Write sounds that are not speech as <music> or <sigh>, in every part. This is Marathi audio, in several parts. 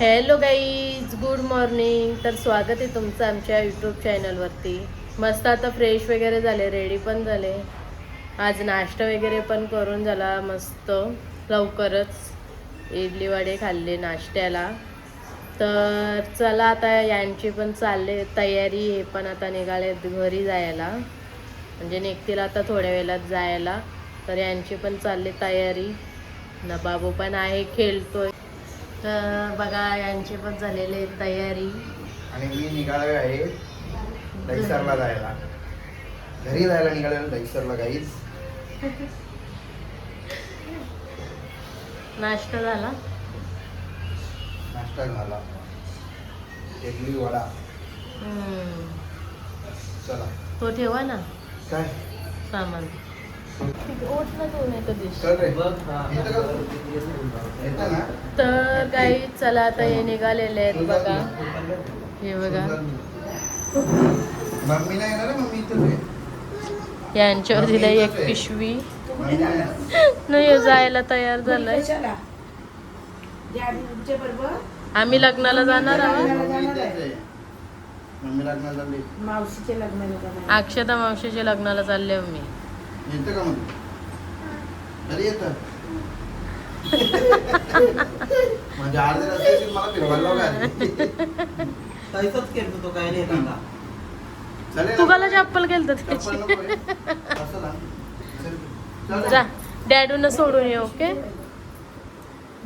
हॅलो गाईज गुड मॉर्निंग तर स्वागत आहे तुमचं आमच्या यूट्यूब चॅनलवरती मस्त आता फ्रेश वगैरे झाले रेडी पण झाले. आज नाश्ता वगैरे पण करून झाला मस्त. लवकरच इडली वडे खाल्ले नाश्त्याला. तर चला आता यांची पण चालले तयारी. हे पण आता निघाले घरी जायला. म्हणजे निघतील आता थोड्या वेळात जायला. तर यांची पण चालली तयारी. ना बाबू पण आहे खेळतोय. तर बघा यांची पण झालेली आहे तयारी. आणि मी निघालो आहे दहीसरला जायला. घरी जायला निघालेलो दहीसरला गाईच <laughs> नाश्ता झाला? नाश्ता झाला. इडली वडा. हम्म. चला. तो ठेवा ना. काय? सामान. तर काही चला आता हे निघालेले आहेत बघा. हे बघा. मम्मी नाही येणार मम्मी इथं रे यांच्यावर दिलं एक पिशवी. नाही हे जायला तयार झालंय. आम्ही लग्नाला जाणार आहोत. अक्षता मावशीच्या लग्नाला चालले मी येतं का मग? घरी येतं? म्हणजे अर्धे रस्त्याची मला फिरवायला लावलं. तैसच केलं तो काय नाही आता. चालेल ना? तू. काला चप्पल चप्पल त्याची आहे? जा. डॅडून सोडून ये ओके?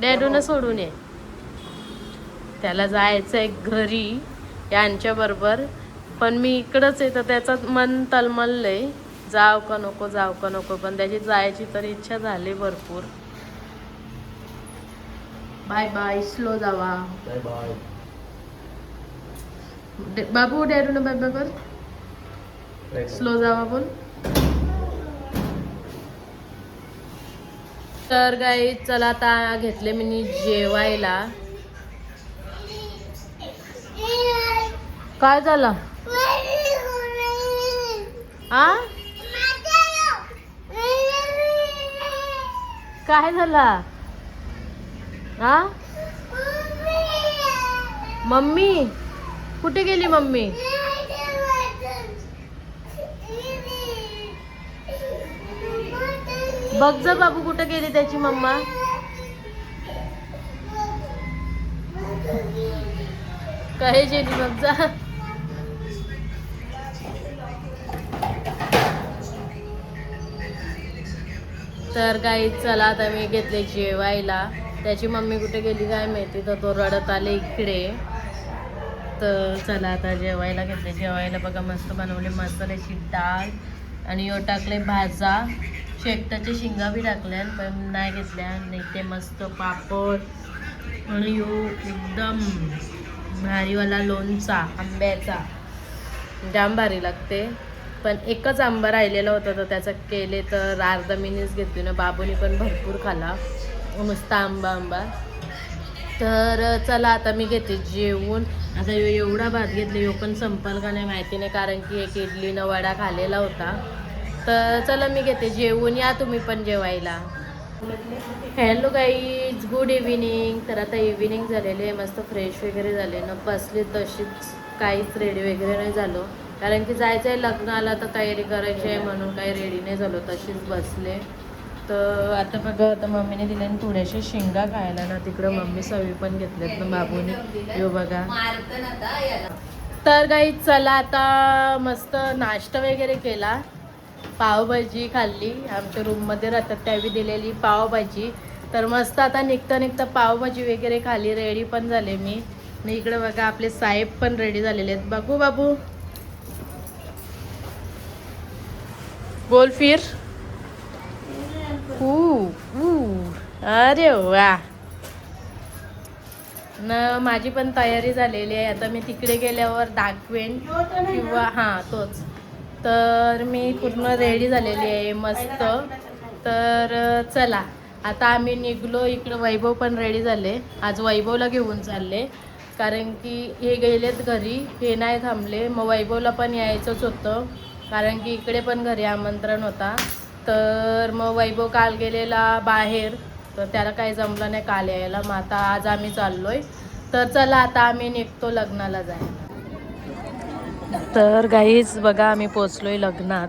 डॅडून सोडून ये. त्याला जायचंय घरी यांच्या बरोबर पण मी इकडंच आहे तर त्याचं मन तलमललंय. जाव का नको जाव का नको पण त्याची जायची तर इच्छा झाली भरपूर. बाय बाय स्लो जावा. बाय बाय बाबू डॅडून बाय बाय कर स्लो जावा बोल. तर गाई चला आता घेतले मी जेवायला. काय झालं? आ? काय झाला? आ? मम्मी? कुठे गेली मम्मी? बघ जा बाबू कुठे गेली त्याची मम्मा. काय गेली बघ जा. तर काही चला आता मी घेतले जेवायला. त्याची मम्मी कुठे गेली काय माहिती? तर तो रडत आले इकडे. तर चला आता जेवायला घेतले. जेवायला बघा मस्त बनवले मसाल्याची डाळ. आणि यो टाकले भाजा. शेकटाच्या शिंगा बी टाकल्या पण नाही घेतल्या. नाही ते मस्त पापड. आणि यो एकदम भारीवाला लोणचा आंब्याचा. जाम भारी लागते. पण एकच आंबा राहिलेला होता तर त्याचं केले तर अर्धा मिनिट घेतली ना बाबूने पण भरपूर खाला. नुसता आंबा आंबा. तर चला आता मी घेते जेवून. आता एवढा भात घेतला यो पण संपल का नाही माहिती नाही कारण की एक इडलीनं वडा खालेला होता. तर चला मी घेते जेवून. या तुम्ही पण जेवायला. हॅलो गाईज गुड इव्हिनिंग तर आता इव्हिनिंग झालेली आहे मस्त फ्रेश वगैरे झाले ना. बसले तशीच काहीच रेडी वगैरे नाही झालो. कारण की जायचं आहे लग्नाला तर तयारी करायची आहे म्हणून काही रेडी नाही झालो तशीच बसले. तर आता बघा आता मम्मीने दिल्या थोड्याशा शेंगा खायला ना तिकडं मम्मी सवी पण घेतल्यात ना बाबूने. यो बघा. तर काही चला आता मस्त नाश्ता वगैरे केला. पावभाजी खाल्ली. आमच्या रूममध्ये राहतात त्यावेळी दिलेली पावभाजी. तर मस्त आता निघता निघता पावभाजी वगैरे खाली रेडी पण झाले मी. आणि इकडे बघा आपले साहेब पण रेडी झालेले आहेत. बघू बाबू. बोल फिर ऊ, ऊ. अरे वा. न माझी पण तयारी झालेली आहे. आता मी तिकडे गेल्यावर दाखवेन किंवा हां तोच. तर मी पूर्ण रेडी झालेली आहे मस्त. तर चला. आता आम्ही निघलो. इकडं वैभव पण रेडी झाले. आज वैभवला घेऊन चालले. कारण की हे गेलेत घरी. हे नाही थांबले. मग वैभवला पण यायचंच होतं. कारण की इकडे पण घरी आमंत्रण होता. तर मग वैभव काल गेलेला बाहेर तर त्याला काही जमलं नाही काल यायला. मग आता आज आम्ही चाललोय. तर चला आता आम्ही निघतो लग्नाला जायला. तर गाईच बघा आम्ही पोचलोय लग्नात.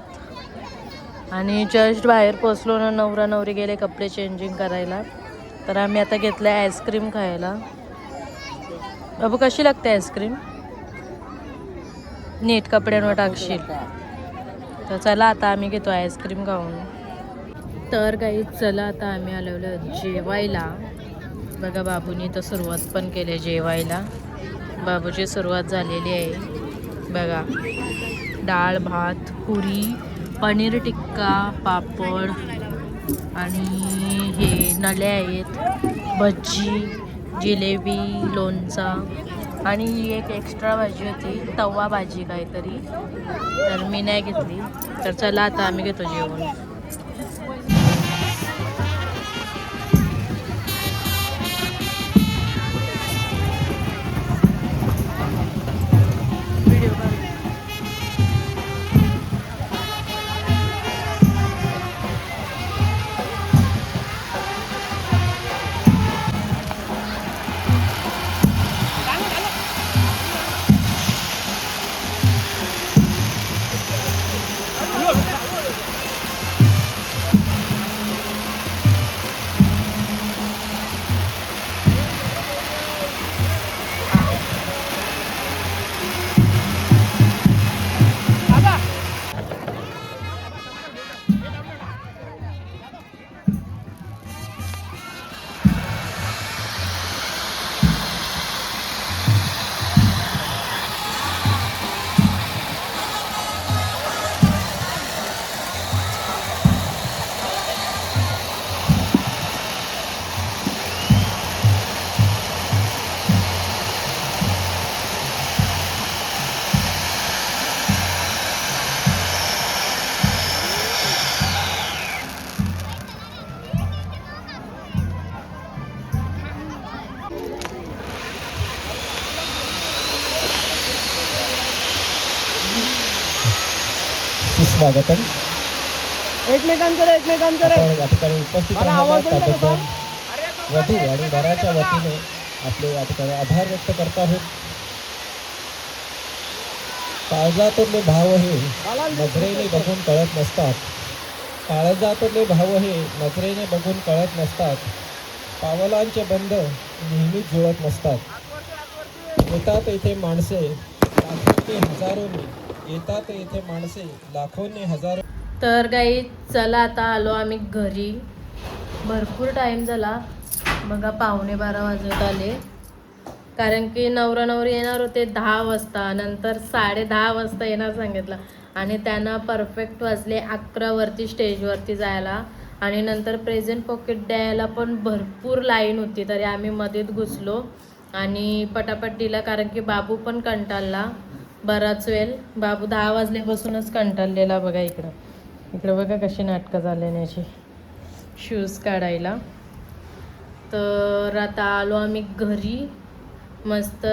आणि जस्ट बाहेर पोचलो ना नवरा नवरी गेले कपडे चेंजिंग करायला. तर आम्ही आता घेतलं आईस्क्रीम खायला. बाबू कशी लागते आईस्क्रीम नीट कपड्यांवर टाकशील. तर चला आता आम्ही घेतो आईस्क्रीम खाऊन. तर काही चला आता आम्ही आलेलो जेवायला. बघा बाबूनी तर सुरुवात पण केली जेवायला. बाबूची सुरुवात झालेली आहे. बघा डाळ भात पुरी पनीर टिक्का पापड आणि हे नळे आहेत भजी जिलेबी लोणचा. आणि ही एक एक्स्ट्रा भाजी होती. तवा भाजी काहीतरी. तर मी नाही घेतली. तर चला आता आम्ही घेतो जेवण. स्वागतम. एकमेकांकडे एकमेकांकडे. आपण या ठिकाणी उपस्थित वधू आणि वराच्या वतीने आपले या ठिकाणी आभार व्यक्त करत आहोत. काळजातले भाव हे नजरेने बघून कळत नसतात. काळजातले भाव हे नजरेने बघून कळत नसतात. पावलांचे बंध नेहमीच जुळत नसतात. येतात येथे माणसे. हजारोनी येतात येथे माणसे लाखोने हजारो तर काही चला आता आलो आम्ही घरी. भरपूर टाईम झाला. बघा पावणे बारा वाजत आले. कारण की नवरा नवरी येणार होते दहा वाजता. नंतर साडे दहा वाजता येणार सांगितलं. आणि त्यांना परफेक्ट वाजले अकरावरती स्टेजवरती जायला. आणि नंतर प्रेझेंट पॉकेट द्यायला पण भरपूर लाईन होती. तरी आम्ही मध्येच घुसलो. आणि पटापट दिला कारण की बाबू पण कंटाळला. बराच वेळ. बाबू दहा वाजल्यापासूनच कंटाळलेला बघा इकडं. इकडं बघा कशी नाटकं झाले याची शूज काढायला. तर आता आलो आम्ही घरी. मस्त.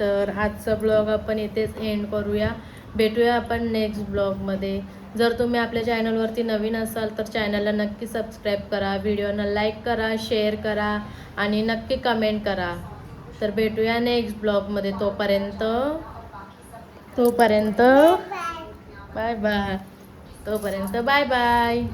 तर आजचा ब्लॉग आपण इथेच एंड करूया. भेटूया आपण नेक्स्ट ब्लॉगमध्ये जर तुम्ही आपल्या चॅनलवरती नवीन असाल तर चॅनलला नक्की सबस्क्राईब करा. व्हिडिओना लाईक करा शेअर करा आणि नक्की कमेंट करा. तर भेटूया नेक्स्ट ब्लॉगमध्ये तोपर्यंत. तोपर्यंत बाय बाय. तोपर्यंत बाय बाय.